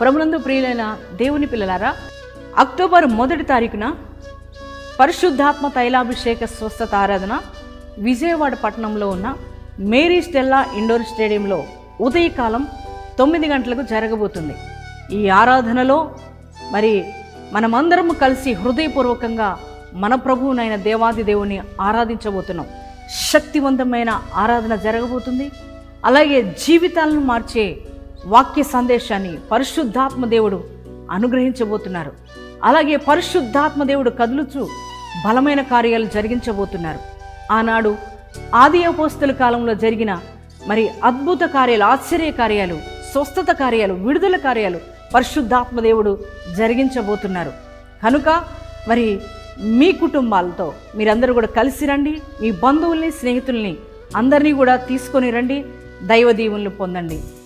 ప్రభునందు ప్రియులైన దేవుని పిల్లలారా అక్టోబర్ మొదటి తారీఖున పరిశుద్ధాత్మ తైలాభిషేక స్వస్థత ఆరాధన విజయవాడ పట్టణంలో ఉన్న మేరీ స్టెల్లా ఇండోర్ స్టేడియంలో ఉదయకాలం తొమ్మిది గంటలకు జరగబోతుంది. ఈ ఆరాధనలో మరి మనమందరం కలిసి హృదయపూర్వకంగా మన ప్రభువునైన దేవాది దేవుని ఆరాధించబోతున్నాం. శక్తివంతమైన ఆరాధన జరగబోతుంది. అలాగే జీవితాలను మార్చే వాక్య సందేశాన్ని పరిశుద్ధాత్మ దేవుడు అనుగ్రహించబోతున్నారు. అలాగే పరిశుద్ధాత్మ దేవుడు కదులుచు బలమైన కార్యాలు జరిగించబోతున్నారు. ఆనాడు ఆది అపోస్తుల కాలంలో జరిగిన మరి అద్భుత కార్యాలు ఆశ్చర్య కార్యాలు స్వస్థత కార్యాలు విడుదల కార్యాలు పరిశుద్ధాత్మ దేవుడు జరిగించబోతున్నారు. కనుక మరి మీ కుటుంబాలతో మీరందరూ కూడా కలిసి రండి మీ బంధువుల్ని స్నేహితుల్ని అందరినీ కూడా తీసుకొని రండి దైవ దీవులను పొందండి.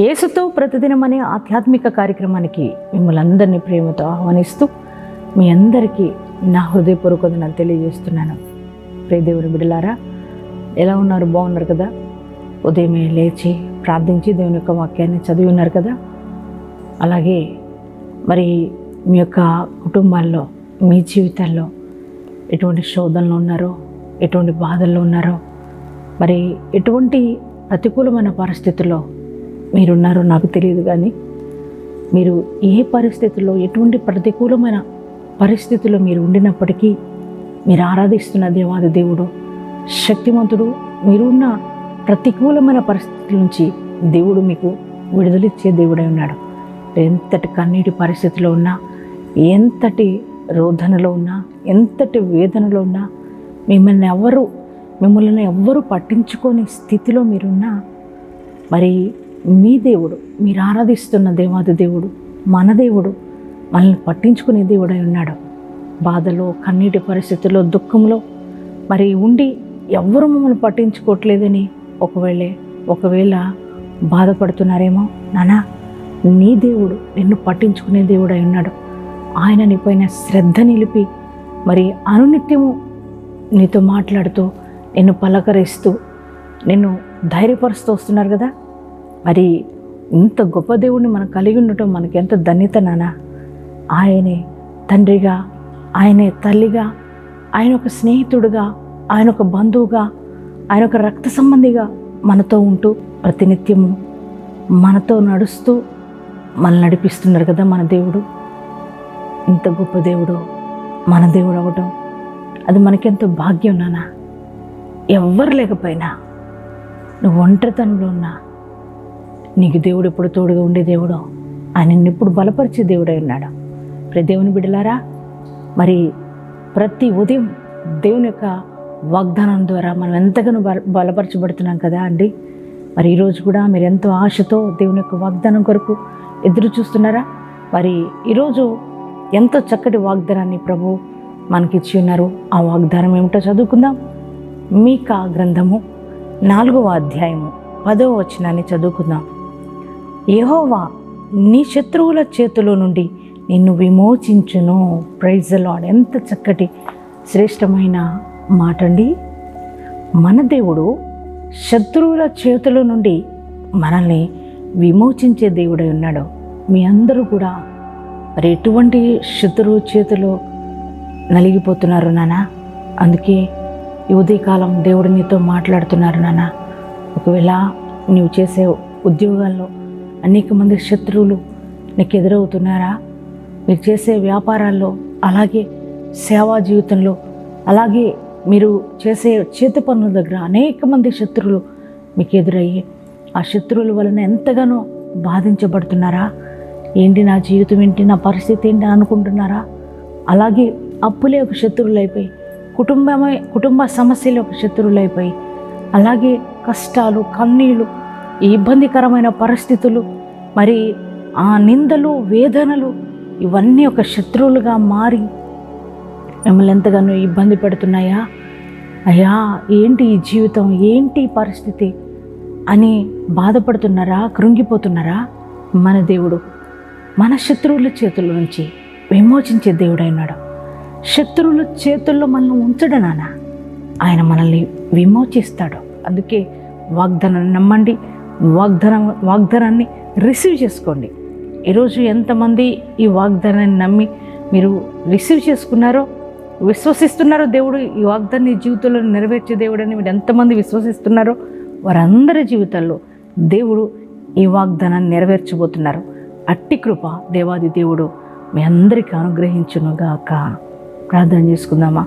యేసుతో ప్రతిదినం అనే ఆధ్యాత్మిక కార్యక్రమానికి మిమ్మల్ని అందరినీ ప్రేమతో ఆహ్వానిస్తూ మీ అందరికీ నా హృదయపూర్వకతను తెలియజేస్తున్నాను. ప్రియ దేవుని బిడ్డలారా ఎలా ఉన్నారు? బాగున్నారు కదా? ఉదయమే లేచి ప్రార్థించి దేవుని యొక్క వాక్యాన్ని చదివి ఉన్నారు కదా? అలాగే మరి మీ యొక్క కుటుంబాల్లో మీ జీవితాల్లో ఎటువంటి శోధనలు ఉన్నారో ఎటువంటి బాధల్లో ఉన్నారో మరి ఎటువంటి ప్రతికూలమైన పరిస్థితుల్లో మీరున్నారో నాకు తెలియదు కానీ మీరు ఏ పరిస్థితుల్లో ఎటువంటి ప్రతికూలమైన పరిస్థితుల్లో మీరు ఉండినప్పటికీ మీరు ఆరాధిస్తున్న దేవాది దేవుడు శక్తివంతుడు మీరున్న ప్రతికూలమైన పరిస్థితుల నుంచి దేవుడు మీకు విడుదలిచ్చే దేవుడై ఉన్నాడు. ఎంతటి కన్నీటి పరిస్థితిలో ఉన్నా ఎంతటి రోధనలో ఉన్నా ఎంతటి వేదనలో ఉన్నా మిమ్మల్ని ఎవరు మిమ్మల్ని ఎవ్వరూ పట్టించుకోని స్థితిలో మీరున్నా మరి మీ దేవుడు మీరు ఆరాధిస్తున్న దేవాది దేవుడు మన దేవుడు మనల్ని పట్టించుకునే దేవుడై ఉన్నాడు. బాధలో కన్నీటి పరిస్థితుల్లో దుఃఖంలో మరి ఉండి ఎవ్వరు మమ్మల్ని పట్టించుకోవట్లేదని ఒకవేళ ఒకవేళ బాధపడుతున్నారేమో నానా నీ దేవుడు నిన్ను పట్టించుకునే దేవుడై ఉన్నాడు. ఆయన నీపైన శ్రద్ధ నిలిపి మరి అనునిత్యము నీతో మాట్లాడుతూ నిన్ను పలకరిస్తూ నిన్ను ధైర్యపరుస్తూ వస్తున్నారు కదా? మరి ఇంత గొప్ప దేవుడిని మనం కలిగి ఉండటం మనకి ఎంత ధన్యత నానా? ఆయనే తండ్రిగా ఆయనే తల్లిగా ఆయన ఒక స్నేహితుడుగా ఆయన ఒక బంధువుగా ఆయన ఒక రక్త సంబంధిగా మనతో ఉంటూ ప్రతినిత్యము మనతో నడుస్తూ మనల్ని నడిపిస్తున్నారు కదా మన దేవుడు. ఇంత గొప్ప దేవుడు మన దేవుడు అవ్వటం అది మనకెంతో భాగ్యం నానా? ఎవ్వరు లేకపోయినా నువ్వు ఒంటరితనంలో ఉన్నా నీకు దేవుడు ఎప్పుడు తోడుగా ఉండే దేవుడు? ఆయన ఇప్పుడు బలపరిచే దేవుడై ఉన్నాడు? ప్రతి దేవుని బిడ్డలారా మరి ప్రతి ఉదయం దేవుని యొక్క వాగ్దానం ద్వారా మనం ఎంతగానో బల బలపరచబడుతున్నాం కదా అండి. మరి ఈరోజు కూడా మీరు ఎంతో ఆశతో దేవుని యొక్క వాగ్దానం కొరకు ఎదురు చూస్తున్నారా? మరి ఈరోజు ఎంతో చక్కటి వాగ్దానాన్ని ప్రభు మనకిచ్చి ఉన్నారు. ఆ వాగ్దానం ఏమిటో చదువుకుందాం. మీకా గ్రంథము నాలుగవ అధ్యాయము పదవ వచనాన్ని చదువుకుందాం. యహోవా నీ శత్రువుల చేతిలో నుండి నిన్ను విమోచించును. ప్రైజ్ లాడ్ ఎంత చక్కటి శ్రేష్టమైన మాట అండి మన దేవుడు శత్రువుల చేతుల నుండి మనల్ని విమోచించే దేవుడై ఉన్నాడు. మీ అందరూ కూడా మరి ఎటువంటి శత్రువు చేతిలో నలిగిపోతున్నారు నానా? అందుకే ఈ ఉదయకాలం దేవుడు నీతో మాట్లాడుతున్నారు నానా? ఒకవేళ నువ్వు చేసే ఉద్యోగాల్లో అనేక మంది శత్రువులు నీకు ఎదురవుతున్నారా? మీరు చేసే వ్యాపారాల్లో అలాగే సేవా జీవితంలో అలాగే మీరు చేసే చేతి పనుల దగ్గర అనేక మంది శత్రువులు మీకు ఎదురయ్యి ఆ శత్రువుల వలన ఎంతగానో బాధించబడుతున్నారా? ఏంటి నా జీవితం? ఏంటి నా పరిస్థితి? ఏంటి అనుకుంటున్నారా? అలాగే అప్పులే ఒక శత్రువులు అయిపోయి కుటుంబమే కుటుంబ సమస్యలు ఒక శత్రువులైపోయి అలాగే కష్టాలు కన్నీళ్ళు ఈ ఇబ్బందికరమైన పరిస్థితులు మరి ఆ నిందలు వేదనలు ఇవన్నీ ఒక శత్రువులుగా మారి మిమ్మల్ని ఎంతగానో ఇబ్బంది పెడుతున్నాయా? అయ్యా ఏంటి ఈ జీవితం? ఏంటి పరిస్థితి? అని బాధపడుతున్నారా? కృంగిపోతున్నారా? మన దేవుడు మన శత్రువుల చేతుల నుంచి విమోచించే దేవుడైనాడు. శత్రువుల చేతుల్లో మనల్ని ఉంచడు నాన్న. ఆయన మనల్ని విమోచిస్తాడు. అందుకే వాగ్దానాన్ని నమ్మండి. వాగ్దానం వాగ్దానాన్ని రిసీవ్ చేసుకోండి. ఈరోజు ఎంతమంది ఈ వాగ్దానాన్ని నమ్మి మీరు రిసీవ్ చేసుకున్నారో విశ్వసిస్తున్నారో దేవుడు ఈ వాగ్దాన్ని జీవితంలో నెరవేర్చే దేవుడని మీరు ఎంతమంది విశ్వసిస్తున్నారో వారందరి జీవితాల్లో దేవుడు ఈ వాగ్దానాన్ని నెరవేర్చబోతున్నారు. అట్టి కృప దేవాది దేవుడు మీ అందరికీ అనుగ్రహించునుగాక. ప్రార్థన చేసుకుందామా?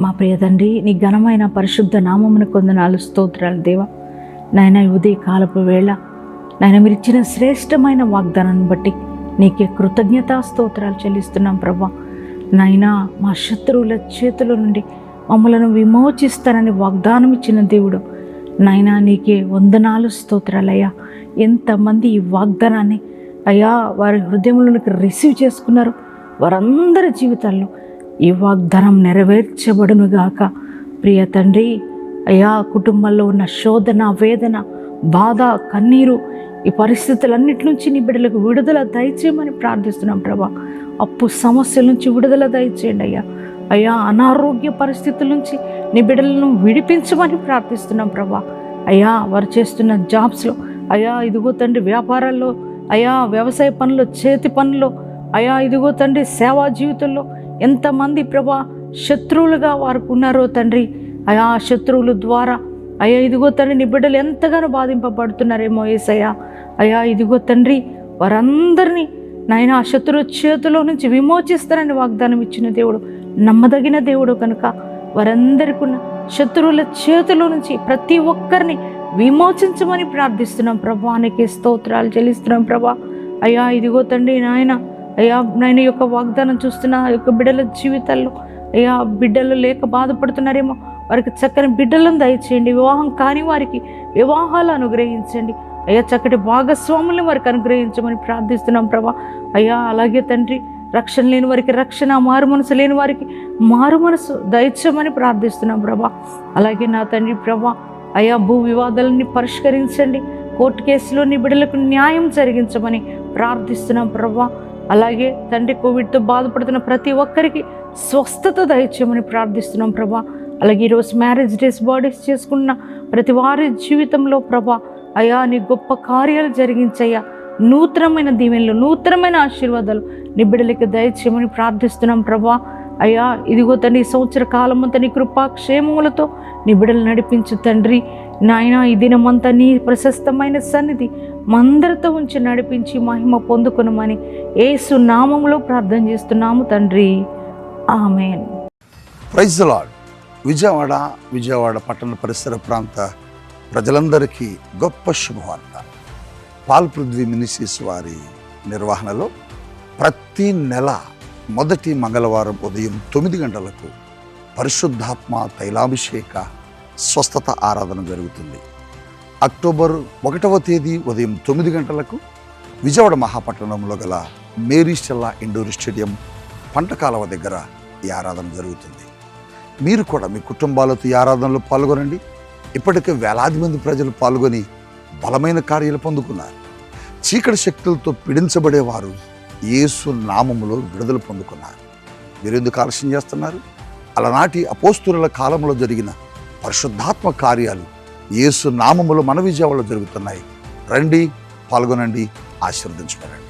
మా ప్రియ తండ్రి నీ ఘనమైన పరిశుద్ధ నామమును కొందనాలు స్తోత్రాలు దేవా. నాయన ఉదయ కాలపు వేళ నాయన మీరు ఇచ్చిన శ్రేష్టమైన వాగ్దానాన్ని బట్టి నీకే కృతజ్ఞతా స్తోత్రాలు చెల్లిస్తున్నాం ప్రభా. నాయనా మా శత్రువుల చేతుల నుండి మమ్మలను విమోచిస్తానని వాగ్దానం ఇచ్చిన దేవుడు. నాయనా నీకే వందనాలు స్తోత్రాలయ్యా. ఎంతమంది ఈ వాగ్దానాన్ని అయ్యా వారి హృదయంలోనికి రిసీవ్ చేసుకున్నారు. వారందరి జీవితాల్లో ఈ వాగ్దానం నెరవేర్చబడునుగాక. ప్రియ తండ్రి అయ్యా కుటుంబంలో ఉన్న శోధన వేదన బాధ కన్నీరు ఈ పరిస్థితులన్నిటి నుంచి నీ బిడ్డలకు విడుదల దయచేయమని ప్రార్థిస్తున్నాం ప్రభా. అప్పు సమస్యల నుంచి విడుదల దయచేయండి అయ్యా. అయ్యా అనారోగ్య పరిస్థితుల నుంచి నీ బిడ్డలను విడిపించమని ప్రార్థిస్తున్నాం ప్రభా. అయ్యా వారు చేస్తున్న జాబ్స్లో అయ్యా ఇదిగో తండ్రి వ్యాపారాల్లో అయ్యా వ్యవసాయ పనులు చేతి పనులు అయ్యా ఇదిగో తండ్రి సేవా జీవితంలో ఎంతమంది ప్రభా శత్రువులుగా వారికి ఉన్నారో తండ్రి అయా శత్రువుల ద్వారా. అయ్యా ఇదిగో తండ్రి నీ బిడ్డలు ఎంతగానో బాధింపబడుతున్నారేమో ఏసయ్యా. అయ్యా ఇదిగో తండ్రి వారందరినీ నాయన ఆ శత్రు చేతిలో నుంచి విమోచిస్తారని వాగ్దానం ఇచ్చిన దేవుడు నమ్మదగిన దేవుడు కనుక వారందరికీ ఉన్న శత్రువుల చేతిలో నుంచి ప్రతి ఒక్కరిని విమోచించమని ప్రార్థిస్తున్నాం ప్రభా. నీకే స్తోత్రాలు చెల్లిస్తున్నాం ప్రభా. అయ్యా ఇదిగో తండ్రి నాయన అయ్యా నాయన యొక్క వాగ్దానం చూస్తున్న ఆ యొక్క బిడ్డల జీవితాల్లో అయ్యా బిడ్డలు లేక బాధపడుతున్నారేమో వారికి చక్కని బిడ్డలను దయచేయండి. వివాహం కాని వారికి వివాహాలు అనుగ్రహించండి. అయ్యా చక్కటి భాగస్వాములను వారికి అనుగ్రహించమని ప్రార్థిస్తున్నాం ప్రభా. అయ్యా అలాగే తండ్రి రక్షణ లేని వారికి రక్షణ మారు మనసు లేని వారికి మారు మనసు దయచమని ప్రార్థిస్తున్నాం ప్రభా. అలాగే నా తండ్రి ప్రభా అయా భూ వివాదాలని పరిష్కరించండి. కోర్టు కేసులో నీ బిడ్డలకు న్యాయం జరిగించమని ప్రార్థిస్తున్నాం ప్రభా. అలాగే తండ్రి కోవిడ్తో బాధపడుతున్న ప్రతి ఒక్కరికి స్వస్థత దయచేయమని ప్రార్థిస్తున్నాం ప్రభా. అలాగే ఈరోజు మ్యారేజ్ డేస్ బాడీస్ చేసుకున్న ప్రతి వారి జీవితంలో ప్రభా అయా నీ గొప్ప కార్యాలు జరిగించయ్యా. నూతనమైన దీవెనలు నూతనమైన ఆశీర్వాదాలు నీ బిడ్డలకి దయచేయమని ప్రార్థిస్తున్నాం ప్రభా. అయ్యా ఇదిగో తండ్రి సంవత్సర కాలం అంతా నీ కృపాక్షేమములతో నీ బిడ్డలు నడిపించు తండ్రి. నాయన ఈ దినమంతా నీ ప్రశస్తమైన సన్నిధి మందరితో ఉంచి నడిపించి మహిమ పొందుకునమని ఏసు నామంలో ప్రార్థన చేస్తున్నాము తండ్రి. Amen. Praise lord Vijayawada Vijayawada పట్టణ పరిసర ప్రాంత ప్రజలందరికీ గొప్ప శుభవార్త. పాల్ పృథ్వీ మినిసిస్ వారి నిర్వహణలో ప్రతి నెల మొదటి మంగళవారం ఉదయం తొమ్మిది గంటలకు పరిశుద్ధాత్మ తైలాభిషేక స్వస్థత ఆరాధన జరుగుతుంది. అక్టోబర్ ఒకటవ తేదీ ఉదయం తొమ్మిది గంటలకు విజయవాడ మహాపట్టణంలో గల మేరీ స్టెల్లా ఇండోర్ స్టేడియం పంట కాలువ దగ్గర ఈ ఆరాధన జరుగుతుంది. మీరు కూడా మీ కుటుంబాలతో ఈ ఆరాధనలో పాల్గొనండి. ఇప్పటికే వేలాది మంది ప్రజలు పాల్గొని బలమైన కార్యాలు పొందుకున్నారు. చీకటి శక్తులతో పీడించబడేవారు యేసు నామములో విడుదల పొందుకున్నారు. మీరు ఎందుకు ఆలస్యం చేస్తున్నారు? అలనాటి అపోస్తుల కాలంలో జరిగిన పరిశుద్ధాత్మ కార్యాలు యేసు నామములో మన విజయవాడలో జరుగుతున్నాయి. రండి పాల్గొనండి ఆశీర్వదించబడండి.